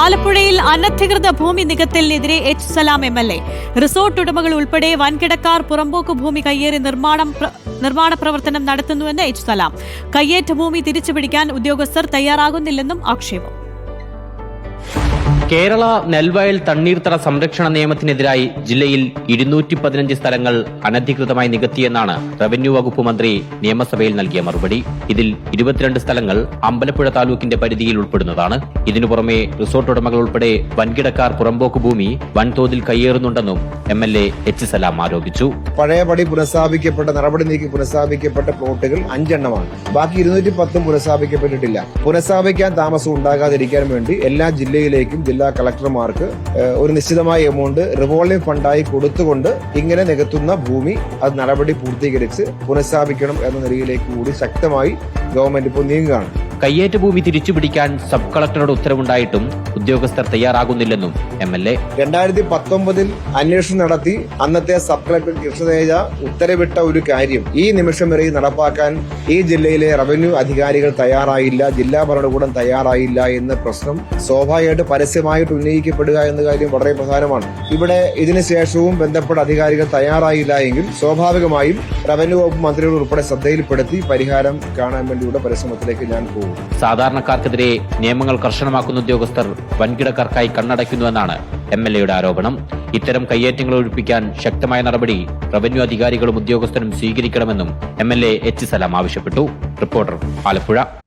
ആലപ്പുഴയിൽ അനധികൃത ഭൂമി നികത്തലിനെതിരെ H Salam M L A. Resort ഉടമകൾ ഉൾപ്പെടെ വൻകിടക്കാർ പുറമ്പോക്ക് ഭൂമി കയ്യേറി നിർമ്മാണം നിർമ്മാണ പ്രവർത്തനം നടത്തുന്നുവെന്ന് എച്ച് സലാം. കയ്യേറ്റ ഭൂമി തിരിച്ചുപിടിക്കാൻ ഉദ്യോഗസ്ഥർ തയ്യാറാകുന്നില്ലെന്നും ആക്ഷേപം. കേരള നെൽവയൽ തണ്ണീർത്തട സംരക്ഷണ നിയമത്തിനെതിരായി ജില്ലയിൽ ഇരുന്നൂറ്റി പതിനഞ്ച് സ്ഥലങ്ങൾ അനധികൃതമായി നികത്തിയെന്നാണ് റവന്യൂ വകുപ്പ് മന്ത്രി നിയമസഭയിൽ നൽകിയ മറുപടി. ഇതിൽ ഇരുപത്തിരണ്ട് സ്ഥലങ്ങൾ അമ്പലപ്പുഴ താലൂക്കിന്റെ പരിധിയിൽ ഉൾപ്പെടുന്നതാണ്. ഇതിനു പുറമെ റിസോർട്ട് ഉടമകൾ ഉൾപ്പെടെ വൻകിടക്കാർ പുറമ്പോക്ക് ഭൂമി വൻതോതിൽ കയ്യേറുന്നുണ്ടെന്നും M L A H Salam ആരോപിച്ചു. പഴയപടി പുനഃസ്ഥാപിക്കപ്പെട്ട നടപടി നീക്കി പുനഃസ്ഥാപിക്കപ്പെട്ട പ്ലോട്ടുകൾ അഞ്ചെണ്ണമാണ്. ബാക്കി ഇരുന്നൂറ്റി പത്തും പുനഃസ്ഥാപിക്കപ്പെട്ടിട്ടില്ല. പുനഃസ്ഥാപിക്കാൻ താമസം ഉണ്ടാകാതിരിക്കാൻ വേണ്ടി എല്ലാ ജില്ലയിലേക്കും ജില്ലാ കളക്ടർമാർക്ക് ഏഹ്, ഒരു നിശ്ചിതമായ എമൗണ്ട് റിവോൾവിംഗ് ഫണ്ടായി കൊടുത്തുകൊണ്ട് ഇങ്ങനെ നികത്തുന്ന ഭൂമി അത് നടപടി പൂർത്തീകരിച്ച് പുനഃസ്ഥാപിക്കണം എന്ന നിലയിലേക്ക് കൂടി ശക്തമായി ഗവൺമെന്റ് ഇപ്പോൾ നീങ്ങുകയാണ്. കയ്യേറ്റ ഭൂമി തിരിച്ചുപിടിക്കാൻ സബ് കളക്ടറുടെ ഉത്തരവുണ്ടായിട്ടും ഉദ്യോഗസ്ഥർ തയ്യാറാകുന്നില്ലെന്നും എം എൽ എ. രണ്ടായിരത്തി പത്തൊമ്പതിൽ അന്വേഷണം നടത്തി അന്നത്തെ സബ് കളക്ടർ കൃഷ്ണതേജ ഉത്തരവിട്ട ഒരു കാര്യം ഈ നിമിഷം വരെ നടപ്പാക്കാൻ ഈ ജില്ലയിലെ റവന്യൂ അധികാരികൾ തയ്യാറായില്ല ജില്ലാ ഭരണകൂടം തയ്യാറായില്ല എന്ന പ്രശ്നം സ്വാഭാവികമായിട്ട് പരസ്യമായിട്ട് ഉന്നയിക്കപ്പെടുക എന്ന കാര്യം വളരെ പ്രധാനമാണ്. ഇവിടെ ഇതിനുശേഷവും ബന്ധപ്പെട്ട അധികാരികൾ തയ്യാറായില്ല എങ്കിൽ സ്വാഭാവികമായും റവന്യൂ വകുപ്പ് മന്ത്രികൾ ഉൾപ്പെടെ ശ്രദ്ധയിൽപ്പെടുത്തി പരിഹാരം കാണാൻ വേണ്ടിയുള്ള പരിശ്രമത്തിലേക്ക് ഞാൻ പോകും. സാധാരണക്കാർക്കെതിരെ നിയമങ്ങൾ കർശനമാക്കുന്ന ഉദ്യോഗസ്ഥർ വൻകിടക്കാർക്കായി കണ്ണടയ്ക്കുന്നുവെന്നാണ് എം എൽ എയുടെ ആരോപണം. ഇത്തരം കയ്യേറ്റങ്ങൾ ഒഴിപ്പിക്കാൻ ശക്തമായ നടപടി റവന്യൂ അധികാരികളും ഉദ്യോഗസ്ഥരും സ്വീകരിക്കണമെന്നും M L A H Salam ആവശ്യപ്പെട്ടു. റിപ്പോർട്ടർ ആലപ്പുഴ.